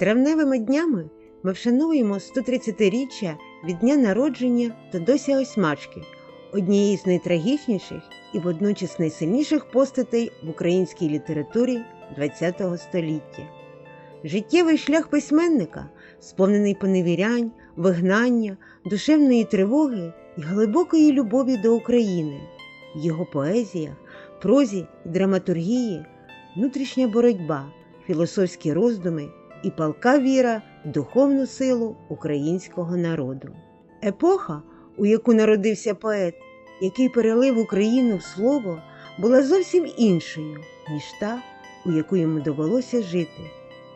Травневими днями ми вшановуємо 130-річчя від дня народження Тодося Осьмачки, однієї з найтрагічніших і водночас найсильніших постатей в українській літературі ХХ століття. Життєвий шлях письменника, сповнений поневірянь, вигнання, душевної тривоги і глибокої любові до України, його поезіях, прозі і драматургії, внутрішня боротьба, філософські роздуми і палка віра в духовну силу українського народу. Епоха, у яку народився поет, який перелив Україну в слово, була зовсім іншою, ніж та, у яку йому довелося жити,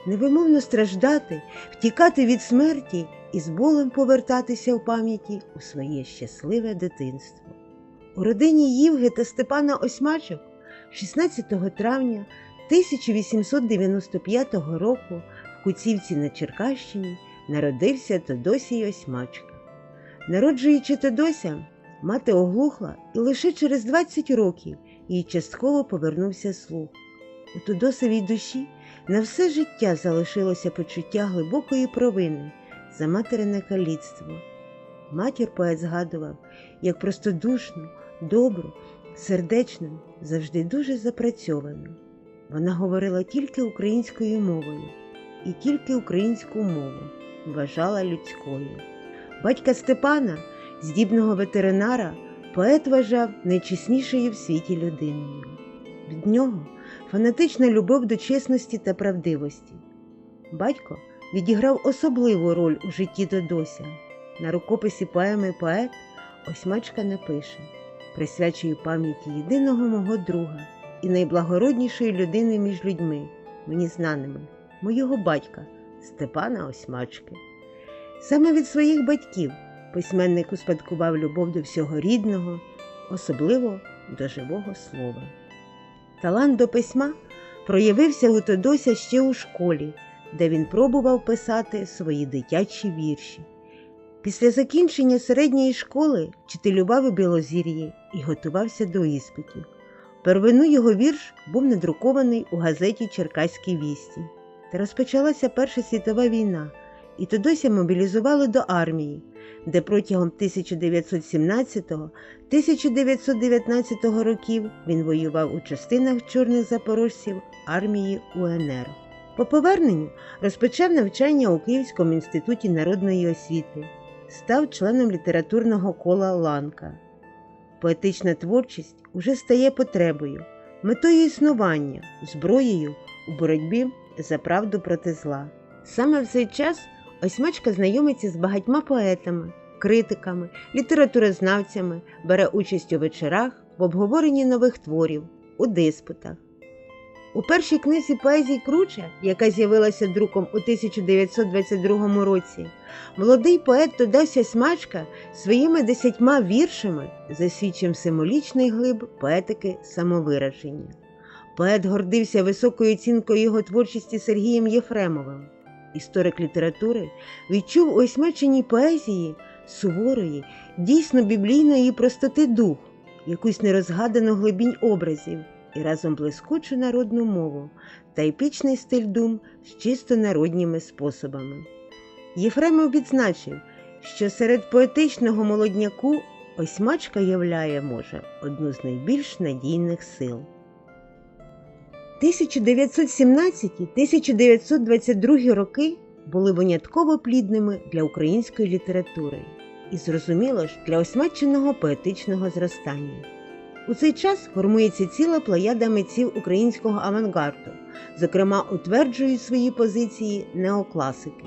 невимовно страждати, втікати від смерті і з болем повертатися в пам'яті у своє щасливе дитинство. У родині Євги та Степана Осьмачок 16 травня 1895 року Куцівці на Черкащині народився Тодосій Осьмачка. Народжуючи Тодося, мати оглухла і лише через 20 років їй частково повернувся слух. У Тодосовій душі на все життя залишилося почуття глибокої провини за материне каліцтво. Матір поет згадував як простодушну, добру, сердечну, завжди дуже запрацьовану. Вона говорила тільки українською мовою і тільки українську мову вважала людською. Батька Степана, здібного ветеринара, поет вважав найчеснішою в світі людиною. Від нього фанатична любов до чесності та правдивості. Батько відіграв особливу роль у житті Додося. На рукописі поеми поет Осьмачка напише присвячую пам'яті єдиного мого друга і найблагороднішої людини між людьми, мені знаними, моєго батька Степана Осьмачки. Саме від своїх батьків письменник успадкував любов до всього рідного, особливо до живого слова. Талант до письма проявився у Тодося ще у школі, де він пробував писати свої дитячі вірші. Після закінчення середньої школи вчителював у Білозір'ї і готувався до іспитів. Первину його вірш був надрукований у газеті Черкаські вісті. Та розпочалася Перша світова війна, і Тодося мобілізували до армії, де протягом 1917-1919 років він воював у частинах чорних запорожців армії УНР. По поверненню розпочав навчання у Київському інституті народної освіти, став членом літературного кола Ланка. Поетична творчість уже стає потребою, метою існування, зброєю у боротьбі за правду проти зла. Саме в цей час Осьмачка знайомиться з багатьма поетами, критиками, літературознавцями, бере участь у вечорах в обговоренні нових творів, у диспутах. У першій книзі поезій Круча, яка з'явилася друком у 1922 році, молодий поет Тодася Смачка своїми десятьма віршами засвідчив символічний глиб поетики самовираження. Поет гордився високою оцінкою його творчості Сергієм Єфремовим. Історик літератури відчув у осьмаченій поезії суворої, дійсно біблійної простоти дух, якусь нерозгадану глибінь образів і разом блискучу народну мову та епічний стиль дум з чисто народніми способами. Єфремов відзначив, що серед поетичного молодняку осьмачка являє, може, одну з найбільш надійних сил. 1917-1922 роки були винятково плідними для української літератури і, зрозуміло ж, для осмаченого поетичного зростання. У цей час формується ціла плеяда митців українського авангарду, зокрема, утверджують свої позиції неокласики.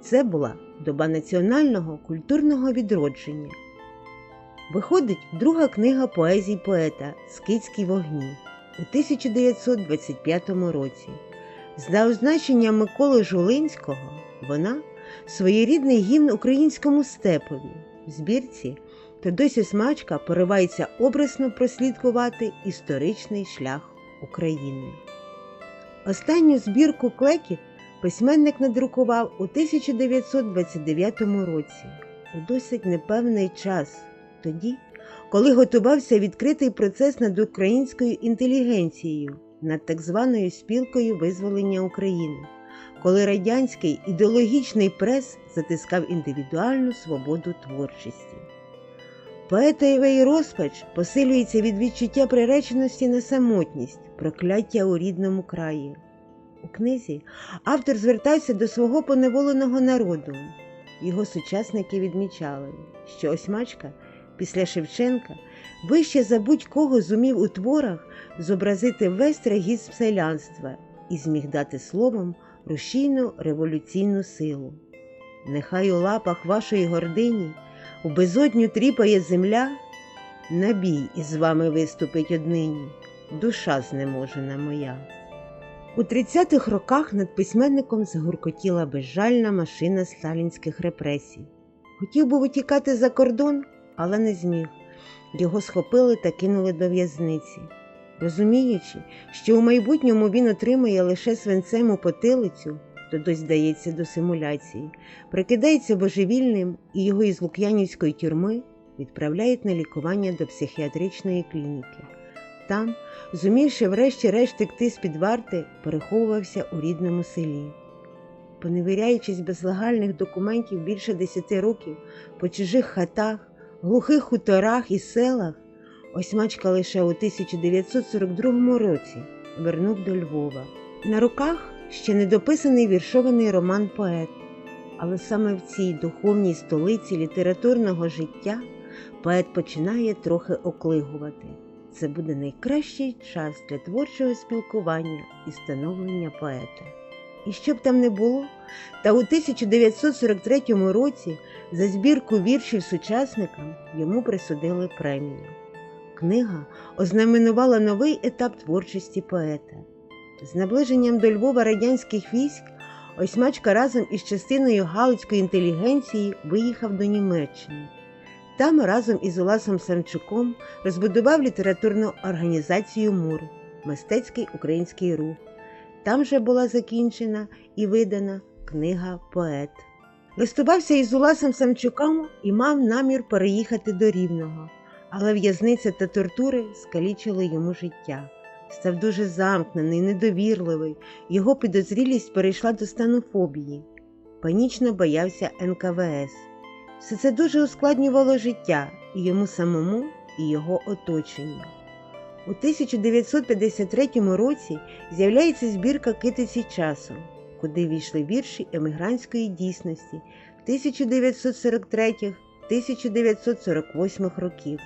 Це була доба національного культурного відродження. Виходить друга книга поезій поета Скидські вогні у 1925 році. За означенням Миколи Жулинського вона своєрідний гімн українському степові в збірці Тодосі Смачка поривається обрасно прослідкувати історичний шлях України. Останню збірку клекіт письменник надрукував у 1929 році у досить непевний час, тоді, коли готувався відкритий процес над українською інтелігенцією, над так званою спілкою визволення України, коли радянський ідеологічний прес затискав індивідуальну свободу творчості. Поетовий розпач посилюється від відчуття приреченості на самотність, прокляття у рідному краї. У книзі автор звертався до свого поневоленого народу. Його сучасники відмічали, що Осьмачка після Шевченка вище за будь-кого зумів у творах зобразити весь трагізм селянства і зміг дати словом рушійну революційну силу. Нехай у лапах вашої гордині у безодню тріпає земля, набій із вами виступить однині, душа знеможена моя. У 30-х роках над письменником загуркотіла безжальна машина сталінських репресій. Хотів був утікати за кордон, але не зміг. Його схопили та кинули до в'язниці. Розуміючи, що у майбутньому він отримає лише свинцем у потилицю, то здається до симуляції, прикидається божевільним і його із Лук'янівської тюрми відправляють на лікування до психіатричної клініки. Там, зумівши врешті-решт текти з-під варти, переховувався у рідному селі. Поневіряючись без легальних документів більше десяти років по чужих хатах, глухих хуторах і селах, Осьмачка лише у 1942 році вернув до Львова. На руках ще недописаний віршований роман поет. Але саме в цій духовній столиці літературного життя поет починає трохи оклигувати. Це буде найкращий час для творчого спілкування і становлення поета. І що б там не було, та у 1943 році за збірку віршів сучасникам йому присудили премію. Книга ознаменувала новий етап творчості поета. З наближенням до Львова радянських військ Осьмачка разом із частиною галицької інтелігенції виїхав до Німеччини. Там разом із Уласом Самчуком розбудував літературну організацію МУР Мистецький український рух. Там же була закінчена і видана книга Поет. Листувався із Уласом Самчуком і мав намір переїхати до Рівного, але в'язниця та тортури скалічили йому життя. Став дуже замкнений, недовірливий, його підозрілість перейшла до стану фобії. Панічно боявся НКВС. Все це дуже ускладнювало життя і йому самому, і його оточенню. У 1953 році з'являється збірка Китиці часу, куди війшли вірші емігрантської дійсності 1943-1948 років,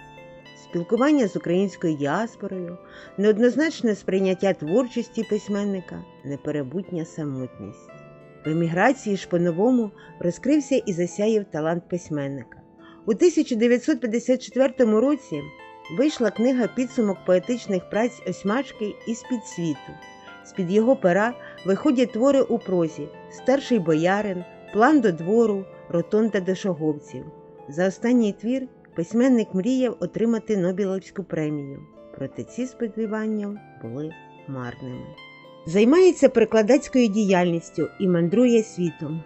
спілкування з українською діаспорою, неоднозначне сприйняття творчості письменника, неперебутня самотність. В еміграції ж по-новому розкрився і засяяв талант письменника. У 1954 році вийшла книга підсумок поетичних праць Осьмачки із-під світу. З-під його пера виходять твори у прозі Старший боярин, План до двору, Ротонда до шоговців. За останній твір письменник мріяв отримати Нобелівську премію, проте ці сподівання були марними. Займається перекладацькою діяльністю і мандрує світом.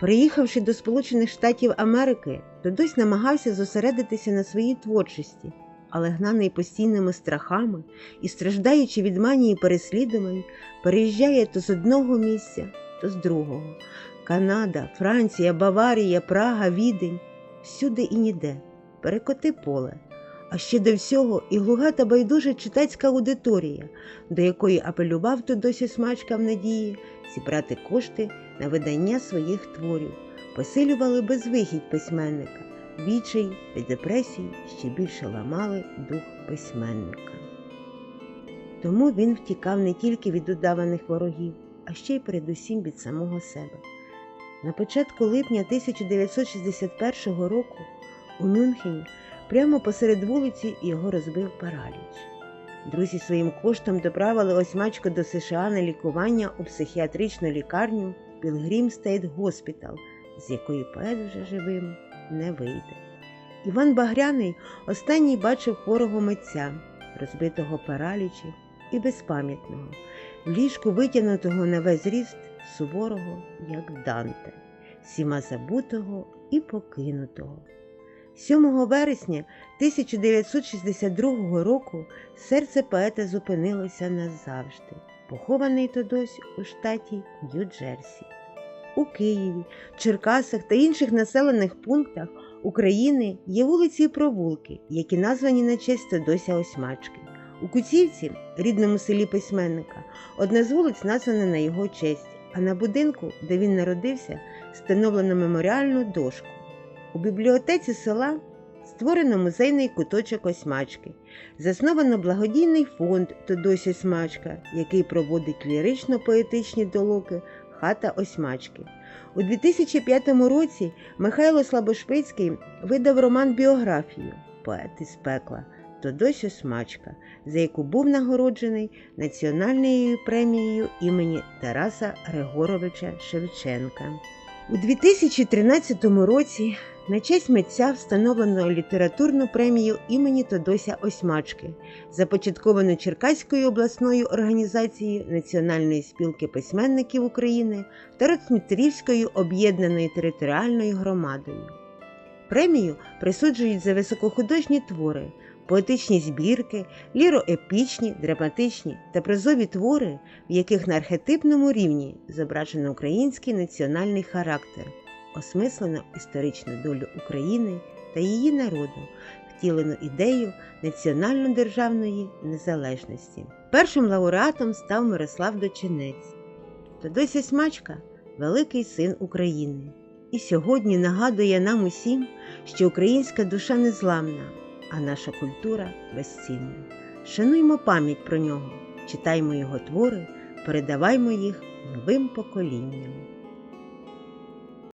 Приїхавши до Сполучених Штатів Америки, Додось намагався зосередитися на своїй творчості, але гнаний постійними страхами і страждаючи від манії переслідувань, переїжджає то з одного місця, то з другого. Канада, Франція, Баварія, Прага, Відень всюди і ніде, перекоти поле. А ще до всього і глуга та байдужа читацька аудиторія, до якої апелював то досі смачка в надії зібрати кошти на видання своїх творів, посилювали безвихідь письменника, відчай та депресії ще більше ламали дух письменника. Тому він втікав не тільки від удаваних ворогів, а ще й передусім від самого себе. На початку липня 1961 року у Мюнхені прямо посеред вулиці його розбив параліч. Друзі своїм коштом доправили осьмачку до США на лікування у психіатричну лікарню Пілгрім Стейт Госпітал, з якої поет вже живим не вийде. Іван Багряний останній бачив хворого митця, розбитого паралічі і безпам'ятного, в ліжку витягнутого на весь ріст суворого, як Данте, всіма забутого і покинутого. 7 вересня 1962 року серце поета зупинилося назавжди. похований Тодось у штаті Нью-Джерсі. У Києві, Черкасах та інших населених пунктах України є вулиці і провулки, які названі на честь Тодося Осьмачки. У Куцівці, рідному селі письменника, одна з вулиць названа на його честь, а на будинку, де він народився, встановлено меморіальну дошку. У бібліотеці села створено музейний куточок Осьмачки, засновано благодійний фонд Тодось Осьмачка, який проводить лірично-поетичні долоки Хата Осьмачки. У 2005 році Михайло Слабошпицький видав роман біографію Поет із пекла Тодось Осьмачка, за яку був нагороджений національною премією імені Тараса Григоровича Шевченка. У 2013 році на честь митця встановлено літературну премію імені Тодося Осьмачки, започатковану Черкаською обласною організацією Національної спілки письменників України та Ротмітрівською об'єднаною територіальною громадою. Премію присуджують за високохудожні твори, поетичні збірки, ліроепічні, драматичні та прозові твори, в яких на архетипному рівні зображено український національний характер, осмислено історичну долю України та її народу, втілено ідею національно-державної незалежності. Першим лауреатом став Мирослав Дочинець. Тодося Смачка великий син України. І сьогодні нагадує нам усім, що українська душа незламна, а наша культура безцінна. Шануймо пам'ять про нього, читаймо його твори, передаваймо їх новим поколінням.